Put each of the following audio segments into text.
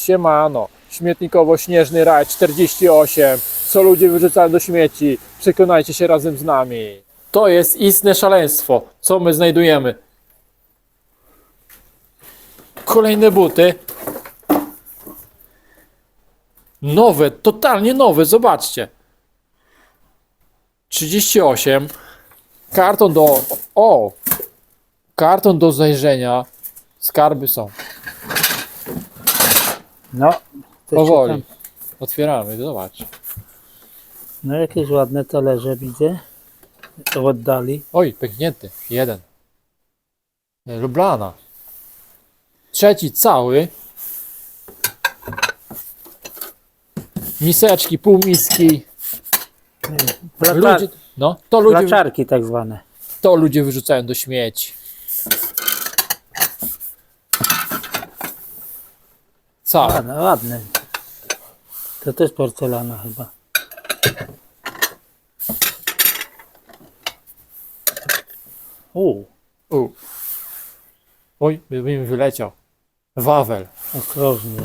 Siemano, śmietnikowo-śnieżny raj 48. Co ludzie wyrzucają do śmieci? Przekonajcie się razem z nami. To jest istne szaleństwo. Co my znajdujemy? Kolejne buty. Nowe, totalnie nowe, zobaczcie. 38. Karton do. O! Karton do zajrzenia. Skarby są. No, to Powoli. Tam, Otwieramy, zobacz. no jakieś ładne talerze widzę. W oddali. Oj, pęknięty. Jeden. Lublana. Trzeci cały. Miseczki, półmiski. Dla, Ludzie, no, to ludzie, Placzarki tak zwane. to ludzie wyrzucają do śmieci. Cały. Ładne, ładne. To też porcelana chyba. U, U. Oj, by mi wyleciał. Wawel. ostrożnie.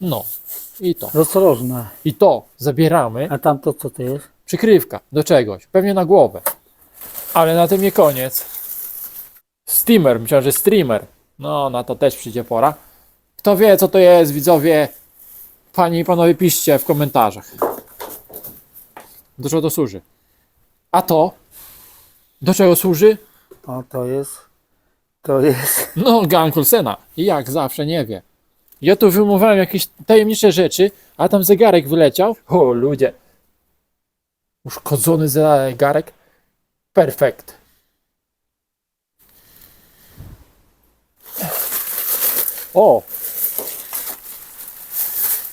No. I to. Ostrożna. I to zabieramy. A tamto co to jest? Przykrywka do czegoś, pewnie na głowę. Ale na tym nie koniec. Steamer, myślałem, że streamer. No, na to też przyjdzie pora. Kto wie, co to jest, widzowie? Panie i panowie, piszcie w komentarzach. Do czego to służy? A to? Do czego służy? O, to jest. To jest. No, gang Olsena. I jak zawsze nie wie. Ja tu wymowałem jakieś tajemnicze rzeczy, a tam zegarek wyleciał. O, ludzie. Uszkodzony zegarek. Perfekt. O!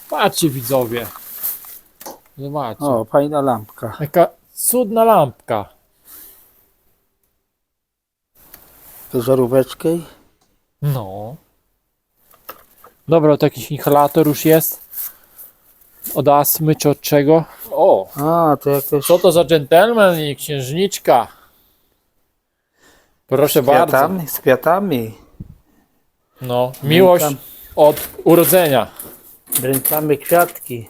Patrzcie widzowie. Zobaczcie. O, fajna lampka. Jaka cudna lampka. To żaróweczkę. No. Dobra, to jakiś inhalator już jest. Od astmy czy od czego? O, A, to jakoś. co to za dżentelmen i księżniczka? Proszę z bardzo. kwiatami, z kwiatami. No, miłość od urodzenia. Dręczamy kwiatki.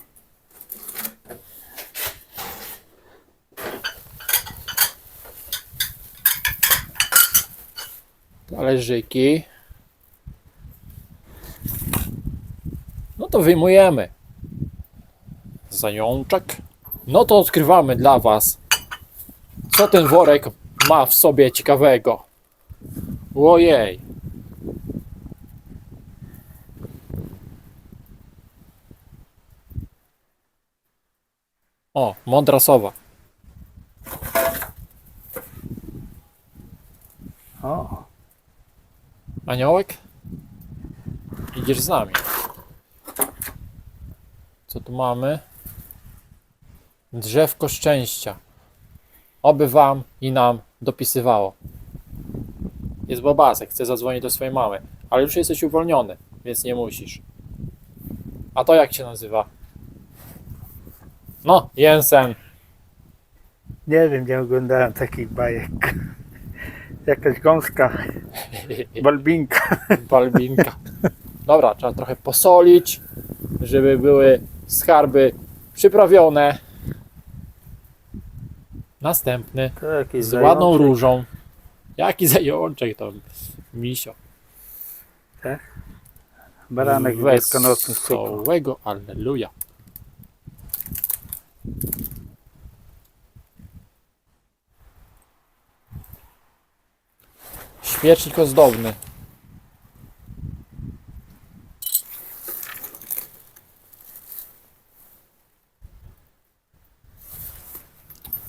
Talerzyki. No to wyjmujemy. Zajączek. No to odkrywamy dla Was. Co ten worek ma w sobie ciekawego? Ojej. O, mądra sowa. O, Aniołek? Idziesz z nami. Co tu mamy? Drzewko szczęścia. Oby wam i nam dopisywało. Jest Bobasek, chce zadzwonić do swojej mamy, ale już jesteś uwolniony, więc nie musisz. A to jak się nazywa? No, Jensen. nie wiem, nie oglądałem takich bajek. Jakaś gąska. Balbinka. Balbinka. Dobra, trzeba trochę posolić, żeby były skarby przyprawione. Następny jakiś z ładną zajączek. różą. Jaki zajączek to misio. Baranek wielkanocny z cukru. Wesołego Alleluja. Świecznik ozdobny.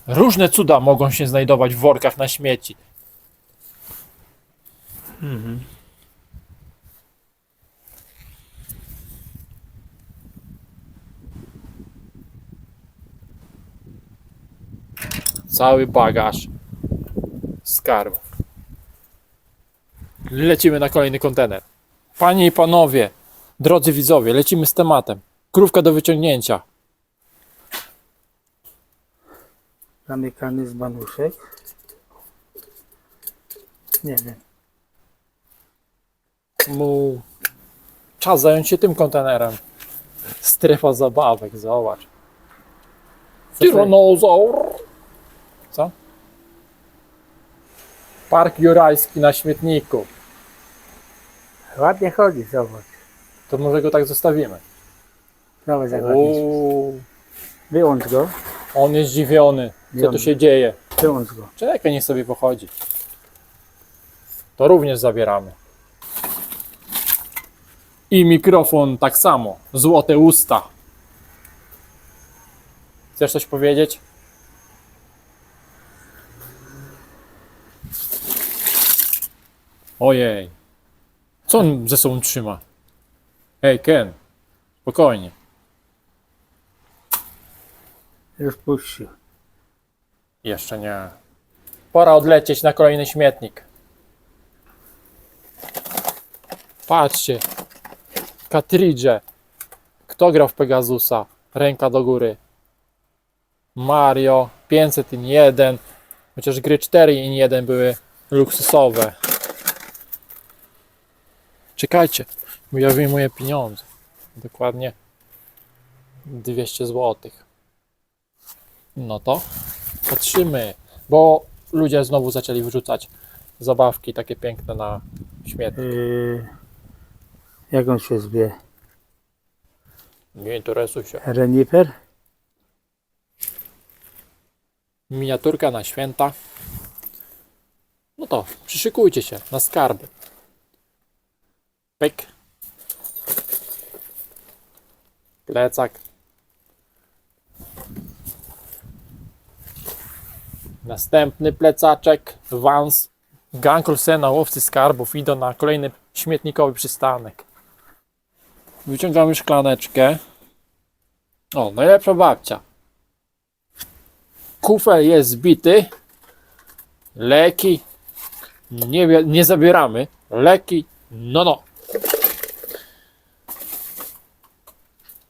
Różne cuda mogą się znajdować w workach na śmieci. Cały bagaż skarbów. Lecimy na kolejny kontener. Panie i panowie, drodzy widzowie, lecimy z tematem. Krówka do wyciągnięcia. Zamykany z banuszek. Nie wiem. Mu Czas zająć się tym kontenerem. Strefa zabawek, zobacz. Tyranozaur. Co? Park Jurajski na śmietniku. Ładnie chodzi, zobacz. To może go tak zostawimy. Zobacz jak ładnie. Uuu, Wyłącz go. on jest zdziwiony. Co tu Zdziwiony. się dzieje? Wyłącz go. Czekaj, niech sobie pochodzi. To również zabieramy. I mikrofon tak samo. Złote usta. Chcesz coś powiedzieć? Ojej. Co on ze sobą trzyma? Hej, Ken. Spokojnie. Już puścił. Jeszcze nie. Pora odlecieć na kolejny śmietnik. Patrzcie. Katridże. Kto grał w Pegasusa? Ręka do góry. Mario. 500 in 1. Chociaż gry 4 in 1 były luksusowe. Czekajcie. bo Ja wyjmuję pieniądze. Dokładnie 200 złotych. No to patrzymy, bo ludzie znowu zaczęli wyrzucać zabawki takie piękne na śmietnik. Yy, jak on się zwie? Nie interesuj się. Renifer? Miniaturka na święta. No to przyszykujcie się na skarby. Pyk. Plecak. Następny plecaczek. Vans. Gang Olsena, łowcy skarbów, idą na kolejny śmietnikowy przystanek. Wyciągamy szklaneczkę. O, najlepsza babcia. Kufel jest zbity. Leki nie, nie zabieramy. Leki, no no.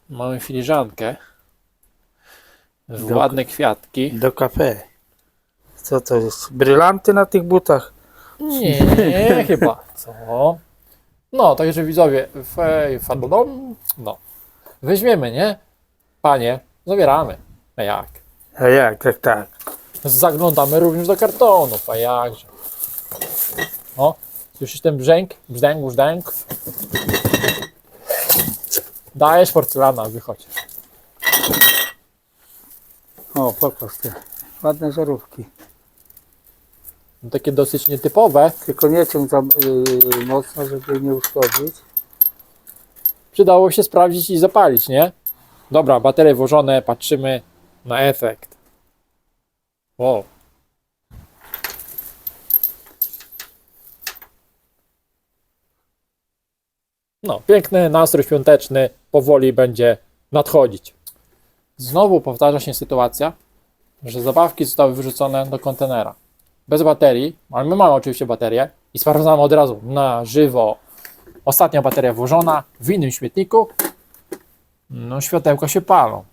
Mamy filiżankę. Dok- Ładne kwiatki. Do kafe. Co to jest? Brylanty na tych butach? Nie, chyba. Co? No, także widzowie, fej, no. Weźmiemy, nie? Panie, zabieramy. A jak? A jak, tak, tak. Zaglądamy również do kartonów, a jakże. O, słyszysz ten brzęk? Brzdęk, brzdęk. Dajesz porcelana, wychodź. O, pokaż te. Ładne żarówki. No, takie dosyć nietypowe. Tylko nie ciąg za yy, mocno, żeby nie uszkodzić. Przydało się sprawdzić i zapalić, nie? Dobra, baterie włożone, patrzymy na efekt. Wow. No, piękny nastrój świąteczny powoli będzie nadchodzić. Znowu powtarza się sytuacja, że zabawki zostały wyrzucone do kontenera. Bez baterii, ale my mamy oczywiście baterię i sprawdzamy od razu na żywo. Ostatnia bateria włożona w innym śmietniku. No, światełka się palą.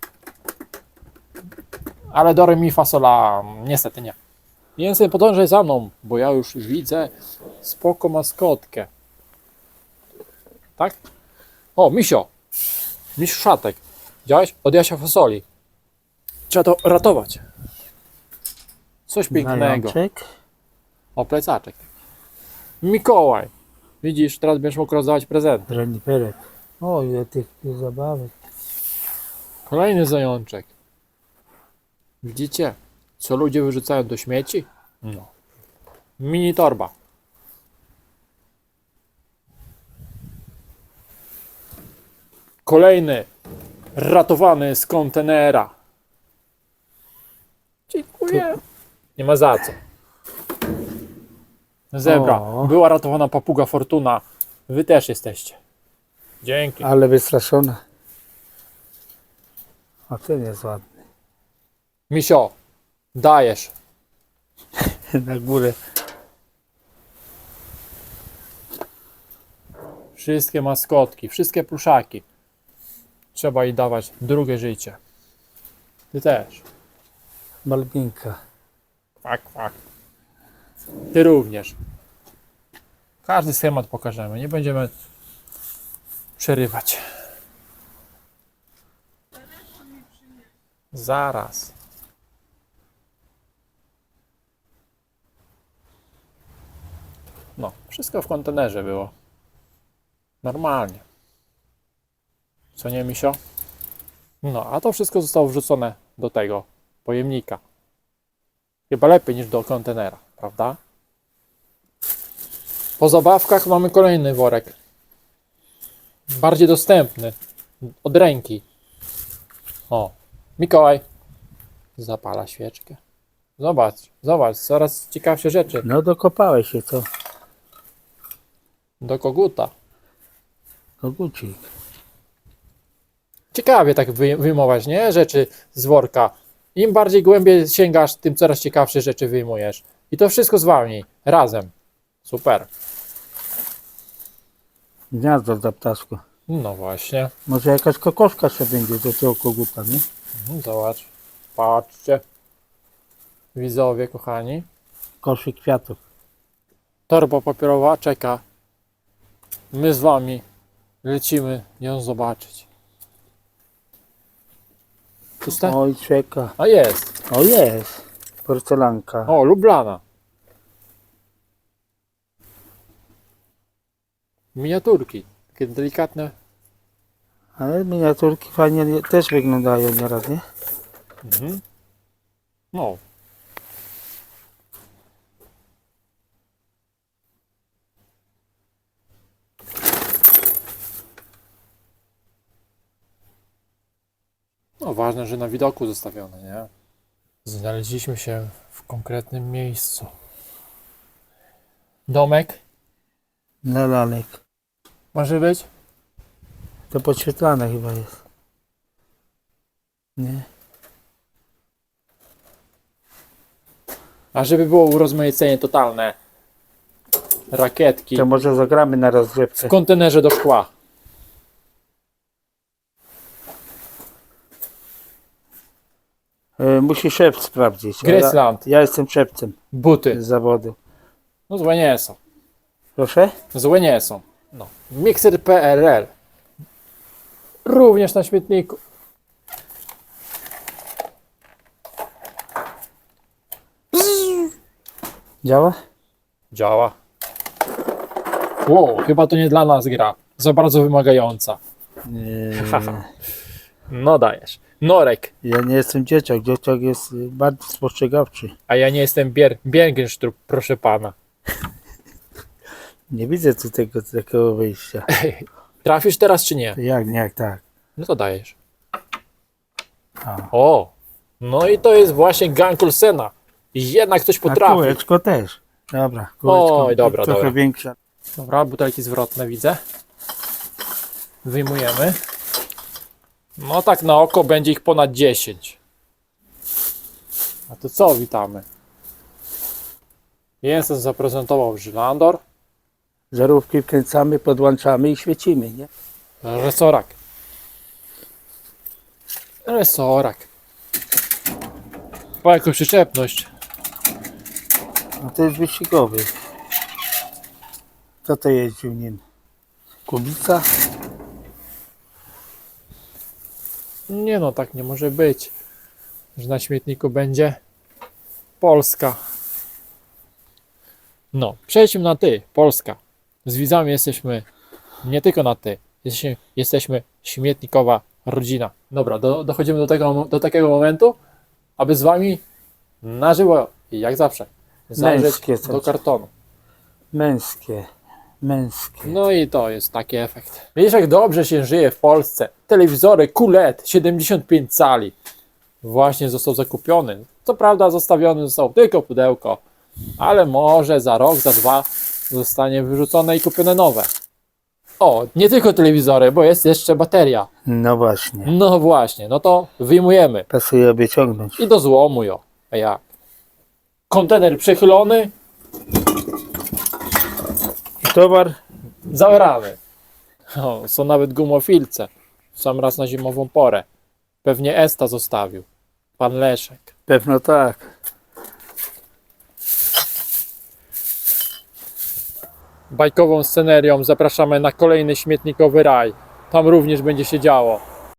Ale do mi fa sol la niestety nie. Więcej podążaj za mną, bo ja już widzę spoko maskotkę. Tak? O, misio. Miś szatek. Widziałeś? Od Jasia Fasoli. Trzeba to ratować. Coś pięknego. Zajączek. O, plecaczek. Mikołaj. Widzisz, teraz będziesz mógł rozdawać prezenty. Reniferek. O, ile tych, tych zabawek. Kolejny zajączek. Widzicie, co ludzie wyrzucają do śmieci? No. Mini torba. Kolejny ratowany z kontenera. Dziękuję. Nie ma za co. Zebra. O. Była ratowana papuga Fortuna. Wy też jesteście. Dzięki. Ale wystraszona. A ten jest ładny. Misio, dajesz. Na górę. Wszystkie maskotki, wszystkie pluszaki. Trzeba jej dawać drugie życie. Ty też. Malwinka. Kwak, kwak. Ty również. Każdy schemat pokażemy. Nie będziemy przerywać. Zaraz. No, wszystko w kontenerze było. Normalnie. Co nie, misio? No, a to wszystko zostało wrzucone do tego pojemnika. Chyba lepiej niż do kontenera, prawda? Po zabawkach mamy kolejny worek. Bardziej dostępny. Od ręki. O, Mikołaj. Zapala świeczkę. Zobacz, zobacz, coraz ciekawsze rzeczy. No dokopałeś się, co? Do koguta. Kogucik. Ciekawie tak wy- wyjmować, nie? Rzeczy z worka. Im bardziej głębiej sięgasz, tym coraz ciekawsze rzeczy wyjmujesz. I to wszystko zwalnij. Razem. Super. Gniazdo dla ptaszku. No właśnie. Może jakaś kokoszka się będzie do tego koguta, nie? Mhm, Zobacz. Patrzcie. Widzowie, kochani. Koszyk kwiatów. Torba papierowa czeka. My z wami lecimy ją zobaczyć. Oj, czeka. A jest. O jest. Porcelanka. O, Lublana. Miniaturki. Takie delikatne. Ale miniaturki fajnie nie- też wyglądają nieraz, nie? Mhm. No. No ważne, że na widoku zostawione, nie? Znaleźliśmy się w konkretnym miejscu. Domek Dla lalek. może być? To podświetlane chyba jest. Nie? A żeby było urozmaicenie totalne. Rakietki To może zagramy na w rozgrzewkę. kontenerze do szkła. E, Musi szef sprawdzić. Graceland. Ja, jestem szewcem Buty. z zawodu. No złe nie są. Proszę? Złe nie są. No. Mixer PRL. Również na śmietniku. Działa? Działa. Wow, chyba to nie dla nas gra. Za bardzo wymagająca. No dajesz. Norek. Ja nie jestem dzieciak. Dzieciak jest y, bardzo spostrzegawczy. A ja nie jestem Bier Biergenstrup, proszę pana. Nie widzę tu tego takiego wyjścia. Trafisz teraz czy nie? Jak nie, jak tak. No to dajesz. A. O! No i to jest właśnie Gang Olsena. Jednak ktoś A potrafi. kółeczko też. Dobra, kółeczko Oj, dobra, trochę dobra. większe. Dobra, butelki zwrotne widzę. Wyjmujemy. No tak na oko będzie ich ponad 10. A to co witamy? Jensen zaprezentował Żylandor, Żarówki wkręcamy, podłączamy i świecimy, nie? Resorak. Resorak. Po jaką przyczepność. No to jest wyścigowy. Kto to jeździł nim? Kubica? Nie no, tak nie może być. Że na śmietniku będzie Polska. No, przejdźmy na ty, Polska. Z widzami jesteśmy nie tylko na ty. Jesteśmy, jesteśmy śmietnikowa rodzina. Dobra, do, dochodzimy do, tego, do takiego momentu, aby z wami na żywo jak zawsze zajrzeć Męskie do kartonu. Męskie. Męskie. No i to jest taki efekt. Wiesz, jak dobrze się żyje w Polsce. Telewizory QLED 75 cali. Właśnie został zakupiony. Co prawda zostawiony został tylko pudełko, ale może za rok, za dwa zostanie wyrzucone i kupione nowe. O, nie tylko telewizory, bo jest jeszcze bateria. No właśnie. No właśnie, no to wyjmujemy Pasuje obie ciągnąć. i do złomu jo. A jak? Kontener przechylony, towar Zaorany. O, są nawet gumofilce. Sam raz na zimową porę. Pewnie Esta zostawił. Pan Leszek. pewno tak. Bajkową scenerią zapraszamy na kolejny śmietnikowy raj. Tam również będzie się działo.